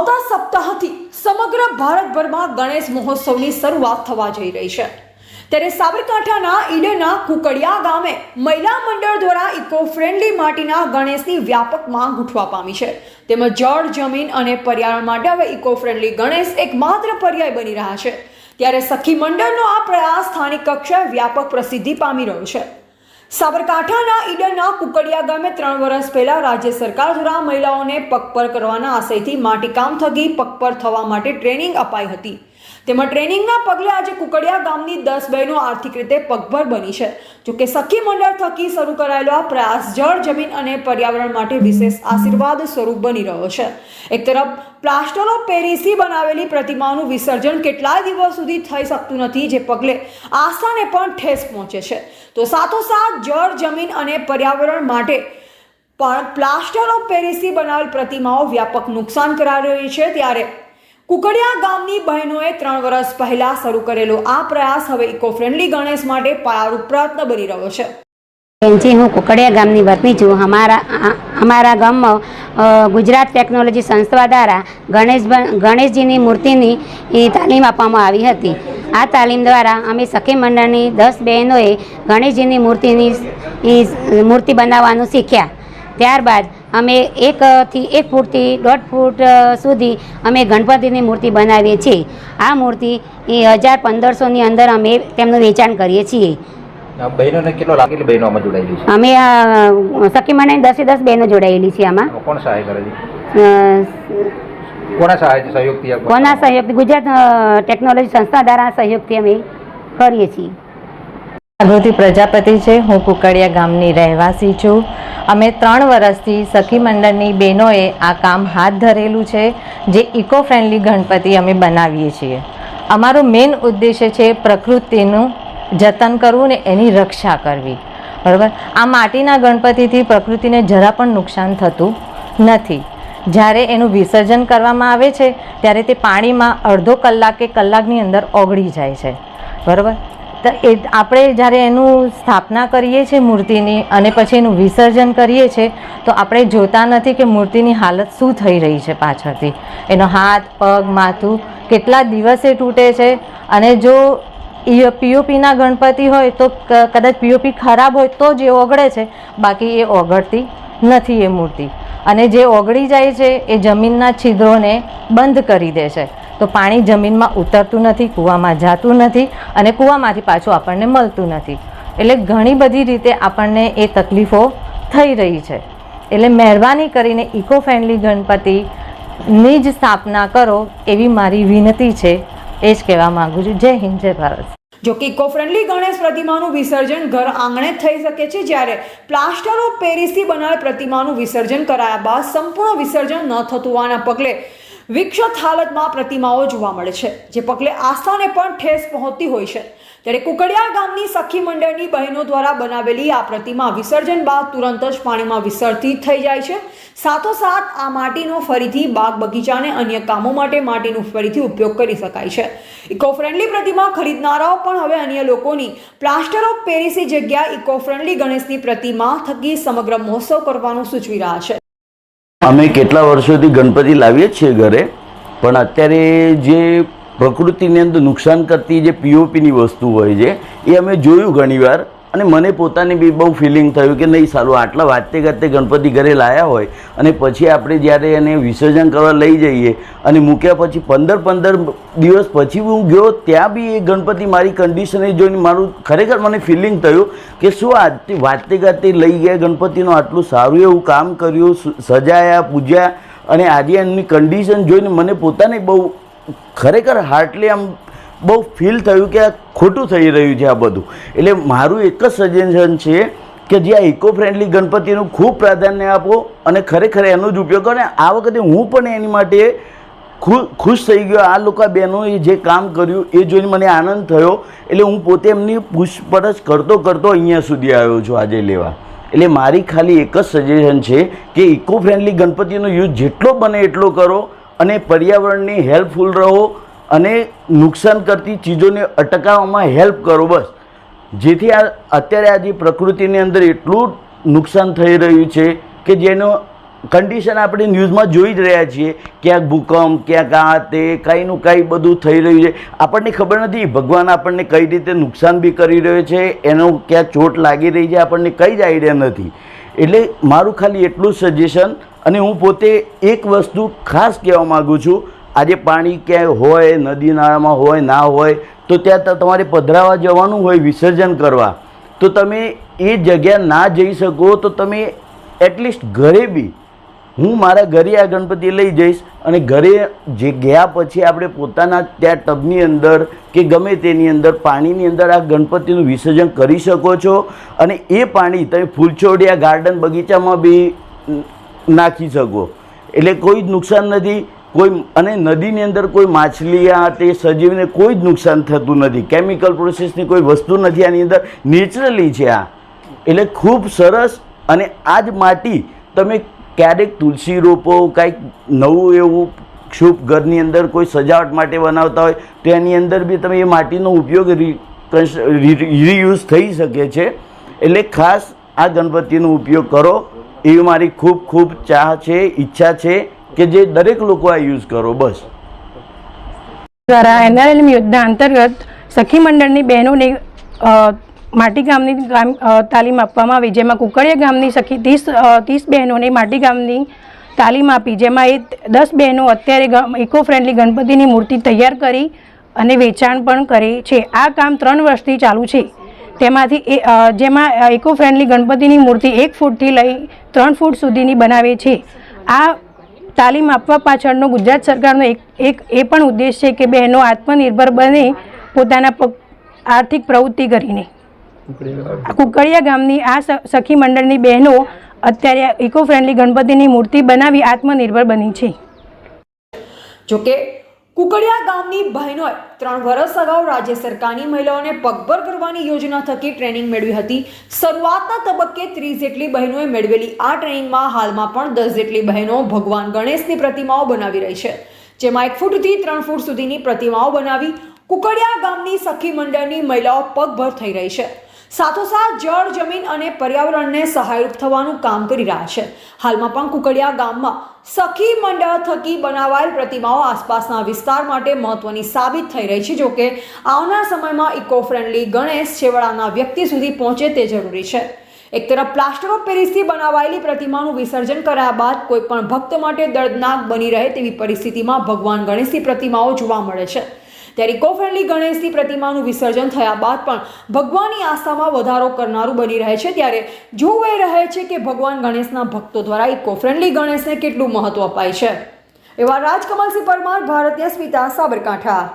આવતા સપ્તાહથી સમગ્ર ભારતભરમાં ગણેશ મહોત્સવની શરૂઆત થવા જઈ રહી છે. ત્યારે સાબરકાંઠાના ઈડરના કુકડિયા ગામે મહિલા મંડળ દ્વારા ઇકો ફ્રેન્ડલી માટીના ગણેશની વ્યાપક માંગ ઉઠવા પામી છે. તેમજ જળ, જમીન અને પર્યાવરણ માટે હવે ઇકો ફ્રેન્ડલી ગણેશ એકમાત્ર પર્યાય બની રહ્યા છે. ત્યારે સખી મંડળનો આ પ્રયાસ સ્થાનિક કક્ષાએ વ્યાપક પ્રસિદ્ધિ પામી રહ્યો છે. સાબરકાંઠાના ઈડરના કુકડિયા ગામે ત્રણ વર્ષ પહેલા રાજ્ય સરકાર દ્વારા મહિલાઓને પગપર કરવાના આશયથી માટીકામ થકી પગપર થવા માટે ટ્રેનિંગ અપાઈ હતી. તેમાં ટ્રેનિંગના પગલે આજે કુકડિયા ગામની દસ બહેનો આર્થિક રીતે પગભર બની છે. જોકે સખી મંડળ થકી શરૂ કરાયેલો આ પ્રયાસ જળ, જમીન અને પર્યાવરણ માટે વિશેષ આશીર્વાદ સ્વરૂપ બની રહ્યો છે. એક તરફ પ્લાસ્ટર ઓફ પેરિસથી બનાવેલી પ્રતિમાનું વિસર્જન કેટલાય દિવસ સુધી થઈ શકતું નથી, જે પગલે આસ્થાને પણ ઠેસ પહોંચે છે. તો સાથોસાથ, જળ, જમીન અને પર્યાવરણ માટે પણ પ્લાસ્ટર ઓફ પેરિસથી બનાવેલ પ્રતિમાઓ વ્યાપક નુકસાન કરાવી રહી છે. ત્યારે કુકડિયા ગામની બહેનોએ ત્રણ વર્ષ પહેલા શરૂ કરેલો આ પ્રયાસ હવે ઇકો ફ્રેન્ડલી ગણેશ માટે પાયારૂપ પ્રયત્ન બની રહ્યો છે. બેનજી હું કુકડિયા ગામની વતની છું. અમારા અમારા ગામમાં ગુજરાત ટેકનોલોજી સંસ્થા દ્વારા ગણેશ ગણેશજીની મૂર્તિની એ તાલીમ આપવામાં આવી હતી. આ તાલીમ દ્વારા અમે સખી મંડળની દસ બહેનોએ ગણેશજીની મૂર્તિની મૂર્તિ બનાવવાનું શીખ્યા. ત્યારબાદ અમે એકથી એક ફૂટથી દોઢ ફૂટ સુધી અમે ગણપતિની મૂર્તિ બનાવીએ છીએ. આ મૂર્તિ એ હજાર પંદરસોની અંદર અમે તેમનું વેચાણ કરીએ છીએ. બહેનોને કેટલો કેટલી બહેનો આમાં જોડાયેલી છે? અમે સખી મને દસે દસ બહેનો જોડાયેલી છે આમાં. આમાં કોણ સહાય કરે છે? કોના સહાયથી સહયોગથી કોના સહયોગથી? ગુજરાત ટેકનોલોજી સંસ્થા દ્વારા સહયોગથી અમે કરીએ છીએ. જાગૃતિ પ્રજાપતિ છે. હું કુકડિયા ગામની રહેવાસી છું. અમે ત્રણ વર્ષથી સખી મંડળની બહેનોએ આ કામ હાથ ધરેલું છે, જે ઇકો ફ્રેન્ડલી ગણપતિ અમે બનાવીએ છીએ. અમારો મેઇન ઉદ્દેશ્ય છે પ્રકૃતિનું જતન કરવું ને એની રક્ષા કરવી. બરાબર? આ માટીના ગણપતિથી પ્રકૃતિને જરા પણ નુકસાન થતું નથી. જ્યારે એનું વિસર્જન કરવામાં આવે છે, ત્યારે તે પાણીમાં અડધો કલાક કે કલાકની અંદર ઓગળી જાય છે. બરાબર? તો એ આપણે જ્યારે એનું સ્થાપના કરીએ છીએ મૂર્તિની અને પછી એનું વિસર્જન કરીએ છીએ, તો આપણે જોતા નથી કે મૂર્તિની હાલત શું થઈ રહી છે પાછળથી. એનો હાથ, પગ, માથું કેટલા દિવસે તૂટે છે અને જો પીઓપીના ગણપતિ હોય તો કદાચ પીઓપી ખરાબ હોય તો જ એ ઓગળે છે. બાકી એ ઓગળતી નથી એ મૂર્તિ. અને જે ઓગળી જાય છે એ જમીનના છિદ્રોને બંધ કરી દે છે. તો પાણી જમીનમાં ઉતરતું નથી, કૂવામાં જાતું નથી અને કૂવામાંથી પાછું આપણને મળતું નથી. એટલે ઘણી બધી રીતે આપણને એ તકલીફો થઈ રહી છે. એટલે મહેરબાની કરીને ઇકો ફ્રેન્ડલી ગણપતિની જ સ્થાપના કરો એવી મારી વિનંતી છે. એ જ કહેવા માગું છું. જય હિન્દ, જય ભારત. જો કે ઇકો ફ્રેન્ડલી ગણેશ પ્રતિમાનું વિસર્જન ઘર આંગણે થઈ શકે છે. જ્યારે પ્લાસ્ટર ઓફ પેરિસથી બનાવેલ પ્રતિમાનું વિસર્જન કરાયા બાદ સંપૂર્ણ વિસર્જન ન થતું હોવાના પગલે વિક્ષત હાલતમાં પ્રતિમાઓ જોવા મળે છે, જે પગલે આસ્થાને પણ ઠેસ પહોંચતી હોય છે. ત્યારે કુકડિયા ગામની સખી મંડળની બહેનો દ્વારા બનાવેલી આ પ્રતિમા વિસર્જન બાદ તુરંત જ પાણીમાં વિસર્જિત થઈ જાય છે. સાથોસાથ આ માટીનો ફરીથી બાગ બગીચાને અન્ય કામો માટે માટીનો ફરીથી ઉપયોગ કરી શકાય છે. ઇકો ફ્રેન્ડલી પ્રતિમા ખરીદનારાઓ પણ હવે અન્ય લોકોની પ્લાસ્ટર ઓફ પેરિસની જગ્યાએ ઇકો ફ્રેન્ડલી ગણેશની પ્રતિમા થકી સમગ્ર મહોત્સવ કરવાનું સૂચવી રહ્યા છે. અમે કેટલા વર્ષોથી ગણપતિ લાવીએ છીએ ઘરે, પણ અત્યારે જે પ્રકૃતિની અંદર નુકસાન કરતી જે પીઓપીની વસ્તુ હોય છે, એ અમે જોયું ઘણીવાર. અને મને પોતાને બી બહુ ફિલિંગ થયું કે નહીં સારું, આટલા વાતે ગાતે ગણપતિ ઘરે લાયા હોય અને પછી આપણે જ્યારે એને વિસર્જન કરવા લઈ જઈએ અને મૂક્યા પછી પંદર પંદર દિવસ પછી હું ગયો, ત્યાં બી એ ગણપતિ મારી કન્ડિશને જોઈને મારું ખરેખર મને ફિલિંગ થયું કે શું આ વાતે ગાતે લઈ ગયા ગણપતિનું, આટલું સારું એવું કામ કર્યું સજાયા, પૂજ્યા અને આજે એમની કન્ડિશન જોઈને મને પોતાને બહુ ખરેખર હાર્ટલી આમ બહુ ફીલ થયું કે આ ખોટું થઈ રહ્યું છે આ બધું. એટલે મારું એક જ સજેશન છે કે જે આ ઇકો ફ્રેન્ડલી ગણપતિનું ખૂબ પ્રાધાન્ય આપો અને ખરેખર એનો જ ઉપયોગ કરો. આ વખતે હું પણ એની માટે ખુશ થઈ ગયો. આ લોકો બહેનોએ જે કામ કર્યું એ જોઈને મને આનંદ થયો. એટલે હું પોતે એમની પૂછપરછ કરતો કરતો અહીંયા સુધી આવ્યો છું આજે લેવા. એટલે મારી ખાલી એક જ સજેશન છે કે ઇકો ફ્રેન્ડલી ગણપતિનો યુઝ જેટલો બને એટલો કરો અને પર્યાવરણની હેલ્પફુલ રહો અને નુકસાન કરતી ચીજોને અટકાવવામાં હેલ્પ કરો બસ. જેથી આ અત્યારે આજે પ્રકૃતિની અંદર એટલું નુકસાન થઈ રહ્યું છે કે જેનો કન્ડિશન આપણે ન્યૂઝમાં જોઈ જ રહ્યા છીએ, ક્યાંક ભૂકંપ, ક્યાંક આ તે કાંઈનું કાંઈ બધું થઈ રહ્યું છે. આપણને ખબર નથી, ભગવાન આપણને કઈ રીતે નુકસાન બી કરી રહ્યો છે, એનો ક્યાં ચોટ લાગી રહી છે, આપણને કંઈ જ આઈડિયા નથી. એટલે મારું ખાલી એટલું સજેશન અને હું પોતે એક વસ્તુ ખાસ કહેવા માગું છું આજે પાણી ક્યાંય હોય, નદી નાળામાં હોય, ના હોય, તો ત્યાં તમારે પધરાવા જવાનું હોય, વિસર્જન કરવા. તો તમે એ જગ્યા ના જઈ શકો, તો તમે એટલીસ્ટ ઘરે બી, હું મારા ઘરે આ ગણપતિ લઈ જઈશ અને ઘરે જે ગયા પછી આપણે પોતાના ત્યાં ટબની અંદર કે ગમે તેની અંદર, પાણીની અંદર આ ગણપતિનું વિસર્જન કરી શકો છો અને એ પાણી તમે ફૂલછોડિયા ગાર્ડન બગીચામાં બી નાખી શકો. એટલે કોઈ જ નુકસાન નથી. કોઈ અને નદીની અંદર કોઈ માછલી આ તે સજીવને કોઈ જ નુકસાન થતું નથી. કેમિકલ પ્રોસેસની કોઈ વસ્તુ નથી આની અંદર. નેચરલી છે આ. એટલે ખૂબ સરસ અને આ જ માટી તમે ક્યારેક તુલસી રોપો, કાંઈક નવું એવું શુભ ઘરની અંદર કોઈ સજાવટ માટે બનાવતા હોય, તો એની અંદર બી તમે એ માટીનો ઉપયોગ રીયુઝ થઈ શકે છે. એટલે ખાસ આ ગણપતિનો ઉપયોગ કરો. એવી મારી ખૂબ ખૂબ ચાહ છે, ઈચ્છા છે. કે જે દરેક લોકો આ યુઝ કરો, બસ. દ્વારા એનઆરએલએમ યોજના અંતર્ગત સખી મંડળની બહેનોને માટી ગામની ગામ તાલીમ આપવામાં આવી, જેમાં કુકડિયા ગામની સખી ત્રીસ ત્રીસ બહેનોને માટી ગામની તાલીમ આપી, જેમાં એ દસ બહેનો અત્યારે ઇકો ફ્રેન્ડલી ગણપતિની મૂર્તિ તૈયાર કરી અને વેચાણ પણ કરે છે. આ કામ ત્રણ વર્ષથી ચાલુ છે. તેમાંથી એ જેમાં ઇકો ફ્રેન્ડલી ગણપતિની મૂર્તિ એક ફૂટથી લઈ ત્રણ ફૂટ સુધીની બનાવે છે. આ તાલીમ આપવા પાછળનો ગુજરાત સરકારનો એક એક, એ પણ ઉદ્દેશ છે કે બહેનો આત્મનિર્ભર બને પોતાના આર્થિક પ્રવૃત્તિ કરીને. કુકડિયા ગામની આ સખી મંડળની બહેનો અત્યારે ઇકો ફ્રેન્ડલી ગણપતિની મૂર્તિ બનાવી આત્મનિર્ભર બની છે. જોકે કુકડિયા ગામની બહેનોએ ત્રણ વર્ષ અગાઉ રાજ્ય સરકારની મહિલાઓને પગભર કરવાની યોજના થકી ટ્રેનિંગ મેળવી હતી. શરૂઆતના તબક્કે ત્રીસ જેટલી બહેનોએ મેળવેલી આ ટ્રેનિંગમાં હાલમાં પણ દસ જેટલી બહેનો ભગવાન ગણેશની પ્રતિમાઓ બનાવી રહી છે. જેમાં એક ફૂટથી ત્રણ ફૂટ સુધીની પ્રતિમાઓ બનાવી કુકડિયા ગામની સખી મંડળની મહિલાઓ પગભર થઈ રહી છે. સાથોસાથ જળ, જમીન અને પર્યાવરણને સહાયરૂપ થવાનું કામ કરી રહ્યા છે. હાલમાં પણ કુકડિયા ગામમાં સખી મંડળ થકી બનાવાયેલ પ્રતિમાઓ આસપાસના વિસ્તાર માટે મહત્વની સાબિત થઈ રહી છે. જોકે આવનાર સમયમાં ઇકો ફ્રેન્ડલી ગણેશ છેવાડાના વ્યક્તિ સુધી પહોંચે તે જરૂરી છે. એક તરફ પ્લાસ્ટર ઓફ પેરિસથી બનાવાયેલી પ્રતિમાનું વિસર્જન કર્યા બાદ કોઈ પણ ભક્ત માટે દર્દનાક બની રહે તેવી પરિસ્થિતિમાં ભગવાન ગણેશની પ્રતિમાઓ જોવા મળે છે. ત્યારે ઇકો ફ્રેન્ડલી ગણેશની પ્રતિમાનું વિસર્જન થયા બાદ પણ ભગવાનની આસ્થામાં વધારો કરનારું બની રહે છે. ત્યારે જોવું એ રહે છે કે ભગવાન ગણેશના ભક્તો દ્વારા ઇકો ફ્રેન્ડલી ગણેશને કેટલું મહત્વ અપાય છે. એવા રાજકમલસિંહ પરમાર, ભારતીય સ્મિતા સાબરકાંઠા.